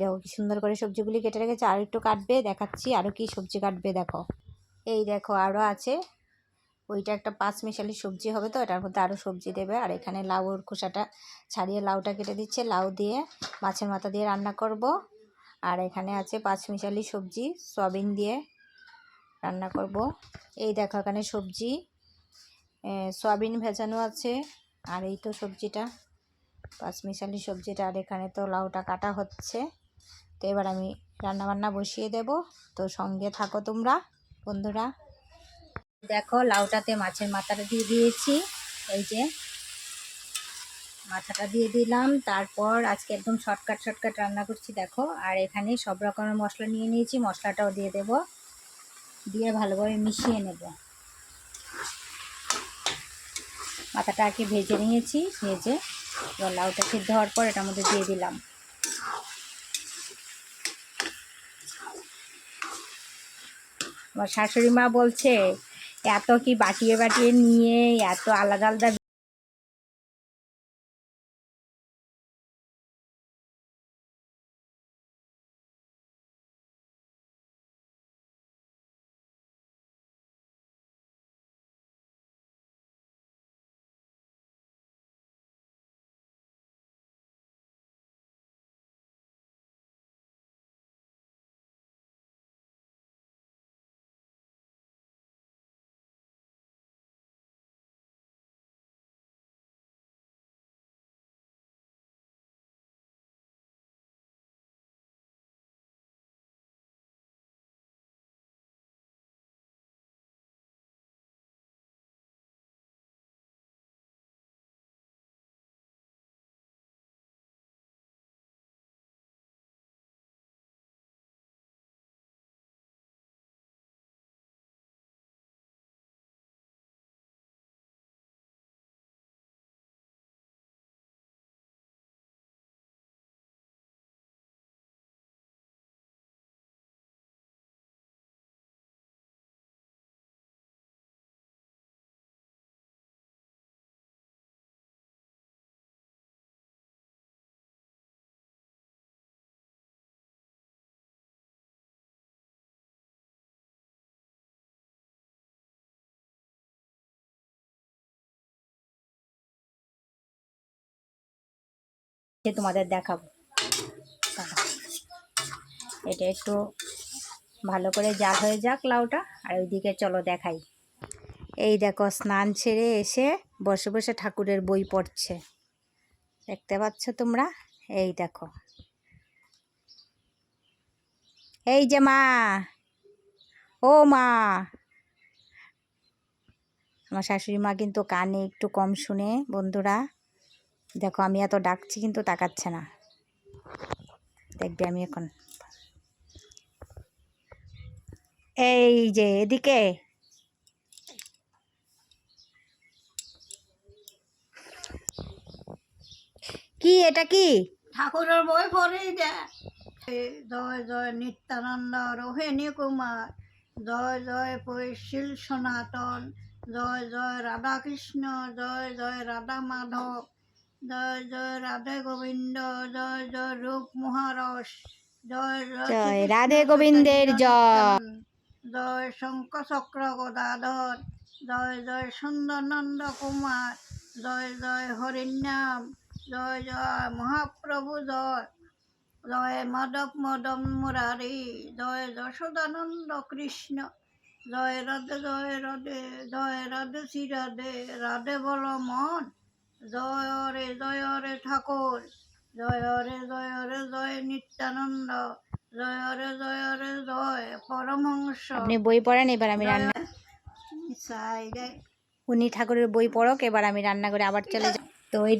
দেখো কি সুন্দর করে সবজিগুলি কেটে রেখেছে। আর একটু কাটবে, দেখাচ্ছি। আরও কি সবজি কাটবে, দেখো। এই দেখো আরও আছে। ওইটা একটা পাঁচ মিশালি সবজি হবে তো, এটার মধ্যে আরও সবজি দেবে। আর এখানে লাউর খোসাটা ছাড়িয়ে লাউটা কেটে দিচ্ছে। লাউ দিয়ে মাছের মাথা দিয়ে রান্না করব। আর এখানে আছে পাঁচ মিশালি সবজি, সয়াবিন দিয়ে রান্না করব। এই দেখো, এখানে সবজি। সয়াবিন ভেজানো আছে। আর এই তো সবজিটা পাঁচ মিশালি সবজিটা। আর এখানে তো লাউটা কাটা হচ্ছে। তো এবার আমি রান্নাবান্না বসিয়ে দেব। তো সঙ্গে থাকো তোমরা, বন্ধুরা। দেখো, লাউটাতে মাছের মাথাটা দিয়ে দিয়েছি। এই যে মাথাটা দিয়ে দিলাম। তারপর আজকে একদম শর্টকাট শর্টকাট রান্না করছি, দেখো। আর এখানে সব রকমের মশলা নিয়ে নিয়েছি, মশলাটাও দিয়ে দেব। দিয়ে ভালোভাবে মিশিয়ে নেব। মাথাটা আগে ভেজে নিয়েছি, ভেজে এবার লাউটা সিদ্ধ হওয়ার পর এটার মধ্যে দিয়ে দিলাম। আমার শাশুড়ি মা বলছে এত কি বাটিয়ে বাটিয়ে নিয়ে এত আলাদা আলাদা তোমাদের দেখাবো। এটা একটু ভালো করে যা হয়ে যাক লাউটা, আর ওইদিকে চলো দেখাই। এই দেখো, স্নান ছেড়ে এসে বসে বসে ঠাকুরের বই পড়ছে। দেখতে পাচ্ছ তোমরা? এই দেখো। এই যে মা! ও মা! আমার শাশুড়ি মা কিন্তু কানে একটু কম শুনে, বন্ধুরা। দেখো, আমি এত ডাকছি কিন্তু তাকাচ্ছে না। দেখবে আমি এখন। এই যে, এদিকে। কি, এটা কি? ঠাকুরের বই দেয় জয় জয় নিত্যানন্দ, রোহিণী কুমার। জয় জয় পৈশিল সনাতন। জয় জয় রাধাকৃষ্ণ। জয় জয় রাধা মাধব জয় জয় রাধে গোবিন্দ জয় জয় রূপ মহারস জয় জয় রাধে গোবিন্দের জয়। জয় শঙ্খ চক্র গদাধর জয় জয় সুন্দরনন্দ কুমার জয় জয় হরিনাম জয় জয় মহাপ্রভু জয় জয় মাধব মদন মুরারি জয় যশোদানন্দ কৃষ্ণ জয় রাধে জয় রাধে জয় রাধে শ্রী রাধে রাধে বল মন। জয় রে জয় রে ঠাকুর জয় রে জয় রে জয় নিত্যানন্দ জয় রে জয় রে জয় পরমহংস। আপনি বই পড়েন এবার আমি রান্না উনি ঠাকুরের বই পড়ক এবার আমি রান্না করে আবার চলে যাই। তো ওই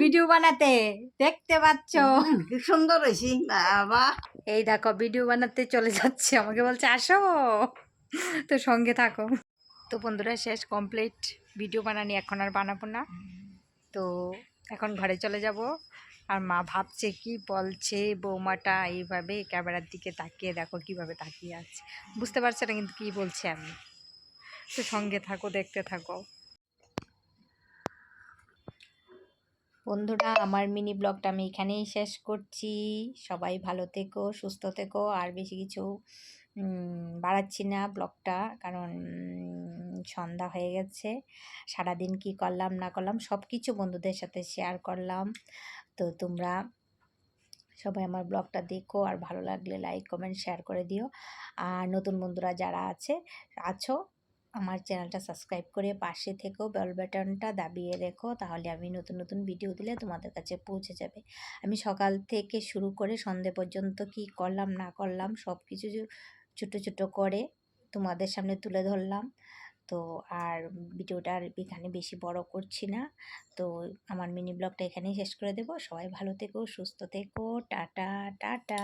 ভিডিও বানাতে। দেখতে পাচ্ছ? কি সুন্দর হয়েছি। বাবা। এই দেখো ভিডিও বানাতে চলে যাচ্ছে। আমাকে বলছে আসো। তো সঙ্গে থাকো। তো বন্ধুরা শেষ কমপ্লিট ভিডিও বানানি এখন আর বানাবো না। তো এখন ঘরে চলে যাব। আর মা ভাবছে কি বলছে বৌমাটা? এইভাবে ক্যামেরার দিকে তাকিয়ে দেখো কীভাবে তাকিয়ে আছে। বুঝতে পারছে না কিন্তু কি বলছে আমি তো সঙ্গে থাকো দেখতে থাকো। বন্ধুরা, আমার মিনি ব্লগটা আমি এখানেই শেষ করছি। সবাই ভালো থেকো, সুস্থ থেকো, আর বেশি কিছু বাড়াচ্ছি না ব্লগটা, কারণ সন্ধ্যা হয়ে গেছে। সারাদিন কি করলাম, না করলাম সব কিছু বন্ধুদের সাথে শেয়ার করলাম। তো তোমরা সবাই আমার ব্লগটা দেখো, আর ভালো লাগলে লাইক কমেন্ট শেয়ার করে দিও। আর নতুন বন্ধুরা যারা আছে, আছো আমার চ্যানেলটা সাবস্ক্রাইব করে পাশে থেকেও বেল বাটনটা দাবিয়ে রেখো, তাহলে আমি নতুন নতুন ভিডিও দিলে তোমাদের কাছে পৌঁছে যাবে। আমি সকাল থেকে শুরু করে সন্ধে পর্যন্ত কি করলাম, না করলাম সব কিছু ছোটো ছোটো করে তোমাদের সামনে তুলে ধরলাম। তো আর ভিডিওটা আর এখানে বেশি বড় করছি না। তো আমার মিনি ব্লগটা এখানেই শেষ করে দেবো। সবাই ভালো থেকো, সুস্থ থেকো, টাটা টাটা।